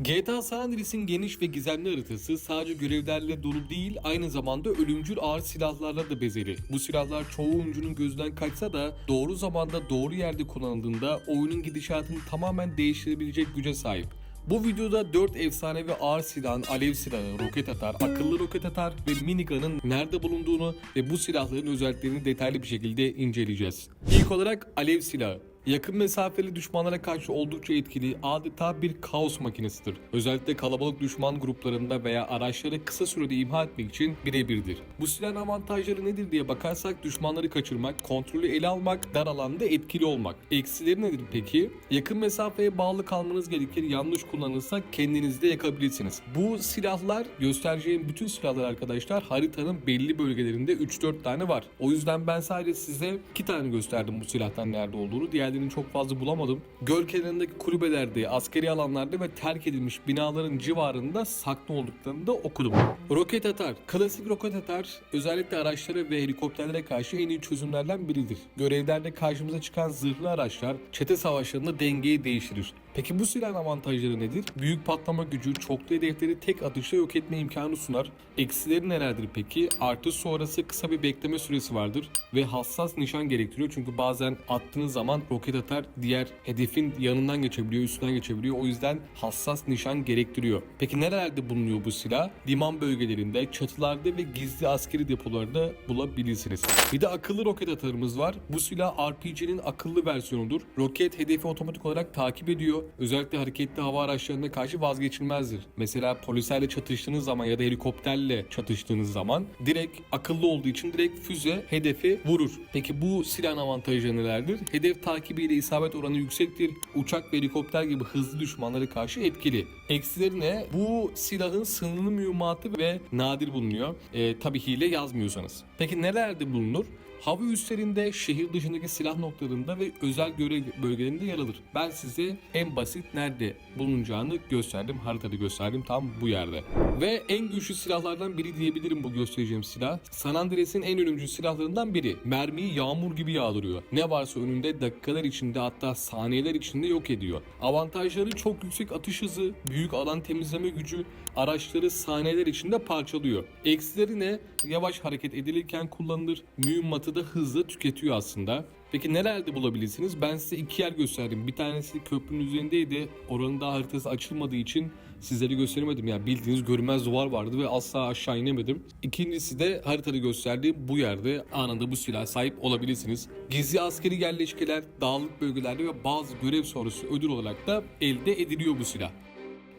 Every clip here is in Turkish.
GTA San Andreas'in geniş ve gizemli haritası sadece görevlerle dolu değil aynı zamanda ölümcül ağır silahlarla da bezeli. Bu silahlar çoğu oyuncunun gözden kaçsa da doğru zamanda doğru yerde kullanıldığında oyunun gidişatını tamamen değiştirebilecek güce sahip. Bu videoda 4 efsane ve ağır silahın alev silahı, roket atar, akıllı roket atar ve minigun'ın nerede bulunduğunu ve bu silahların özelliklerini detaylı bir şekilde inceleyeceğiz. İlk olarak alev silahı. Yakın mesafeli düşmanlara karşı oldukça etkili adeta bir kaos makinesidir. Özellikle kalabalık düşman gruplarında veya araçları kısa sürede imha etmek için birebirdir. Bu silahın avantajları nedir diye bakarsak düşmanları kaçırmak, kontrolü ele almak, dar alanda etkili olmak. Eksileri nedir peki? Yakın mesafeye bağlı kalmanız gerekir. Yanlış kullanılırsa kendinizi de yakabilirsiniz. Bu silahlar göstereceğim bütün silahlar arkadaşlar haritanın belli bölgelerinde 3-4 tane var. O yüzden ben sadece size 2 tane gösterdim bu silahtan nerede olduğunu. Diğerlerini çok fazla bulamadım. Göl kenarındaki kulübelerde, askeri alanlarda ve terk edilmiş binaların civarında saklı olduklarını da okudum. Roket atar. Klasik roket atar özellikle araçlara ve helikopterlere karşı en iyi çözümlerden biridir. Görevlerde karşımıza çıkan zırhlı araçlar çete savaşlarında dengeyi değiştirir. Peki bu silahın avantajları nedir? Büyük patlama gücü, çoklu hedefleri tek atışta yok etme imkanı sunar. Eksileri nelerdir peki? Artı sonrası kısa bir bekleme süresi vardır ve hassas nişan gerektiriyor. Çünkü bazen attığınız zaman roket atar diğer hedefin yanından geçebiliyor, üstünden geçebiliyor. O yüzden hassas nişan gerektiriyor. Peki nerelerde bulunuyor bu silah? Liman bölgelerinde, çatılarda ve gizli askeri depolarda bulabilirsiniz. Bir de akıllı roket atarımız var. Bu silah RPG'nin akıllı versiyonudur. Roket hedefi otomatik olarak takip ediyor. Özellikle hareketli hava araçlarına karşı vazgeçilmezdir. Mesela polislerle çatıştığınız zaman ya da helikopterle çatıştığınız zaman direkt akıllı olduğu için direkt füze hedefi vurur. Peki bu silahın avantajları nelerdir? Hedef takibiyle isabet oranı yüksektir. Uçak ve helikopter gibi hızlı düşmanlara karşı etkili. Eksileri ne? Bu silahın sınırlı mühimmatı ve nadir bulunuyor. Ee, tabii hile yazmıyorsanız. Peki nelerde bulunur? Hava üslerinde, şehir dışındaki silah noktalarında ve özel görev bölgelerinde yer alır. Ben size en basit nerede bulunacağını gösterdim. Haritada gösterdim tam bu yerde. Ve en güçlü silahlardan biri diyebilirim bu göstereceğim silah. San Andreas'in en ölümcül silahlarından biri. Mermiyi yağmur gibi yağdırıyor. Ne varsa önünde dakikalar içinde hatta saniyeler içinde yok ediyor. Avantajları çok yüksek atış hızı, büyük alan temizleme gücü, araçları saniyeler içinde parçalıyor. Eksileri ne? Yavaş hareket edilirken kullanılır. Mühimmatı da hızlı tüketiyor aslında. Peki nerelerde bulabilirsiniz? Ben size iki yer gösterdim. Bir tanesi köprünün üzerindeydi. Oranın daha haritası açılmadığı için sizlere gösteremedim. Yani bildiğiniz görünmez duvar vardı ve asla aşağı inemedim. İkincisi de haritada gösterdiğim bu yerde anında bu silaha sahip olabilirsiniz. Gizli askeri yerleşkeler, dağlık bölgelerde ve bazı görev sonrası ödül olarak da elde ediliyor bu silah.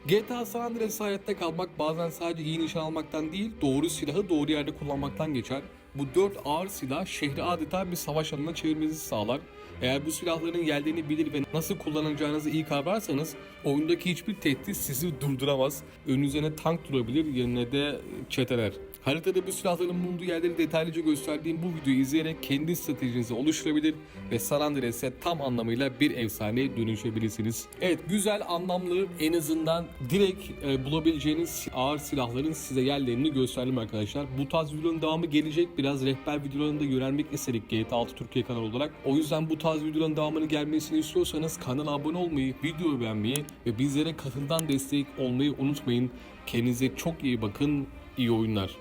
GTA San Andreas hayatta kalmak bazen sadece iyi nişan almaktan değil, doğru silahı doğru yerde kullanmaktan geçer. Bu dört ağır silah şehri adeta bir savaş alanına çevirmenizi sağlar. Eğer bu silahların yerlerini bilir ve nasıl kullanacağınızı iyi kavrarsanız oyundaki hiçbir tehdit sizi durduramaz. Önünüze tank durabilir yerine de çeteler. Haritada bu silahların bulunduğu yerleri detaylıca gösterdiğim bu videoyu izleyerek kendi stratejinizi oluşturabilir ve San Andreas'e tam anlamıyla bir efsane dönüşebilirsiniz. Evet güzel, anlamlı, en azından direkt e, bulabileceğiniz ağır silahların size yerlerini gösterdim arkadaşlar. Bu tarz videoların devamı gelecek. Biraz rehber videolarında yönelmek istedik GTA 6 Türkiye kanalı olarak. O yüzden bu tarz videoların devamını gelmesini istiyorsanız kanala abone olmayı, videoyu beğenmeyi ve bizlere katıldan destek olmayı unutmayın. Kendinize çok iyi bakın. İyi oyunlar.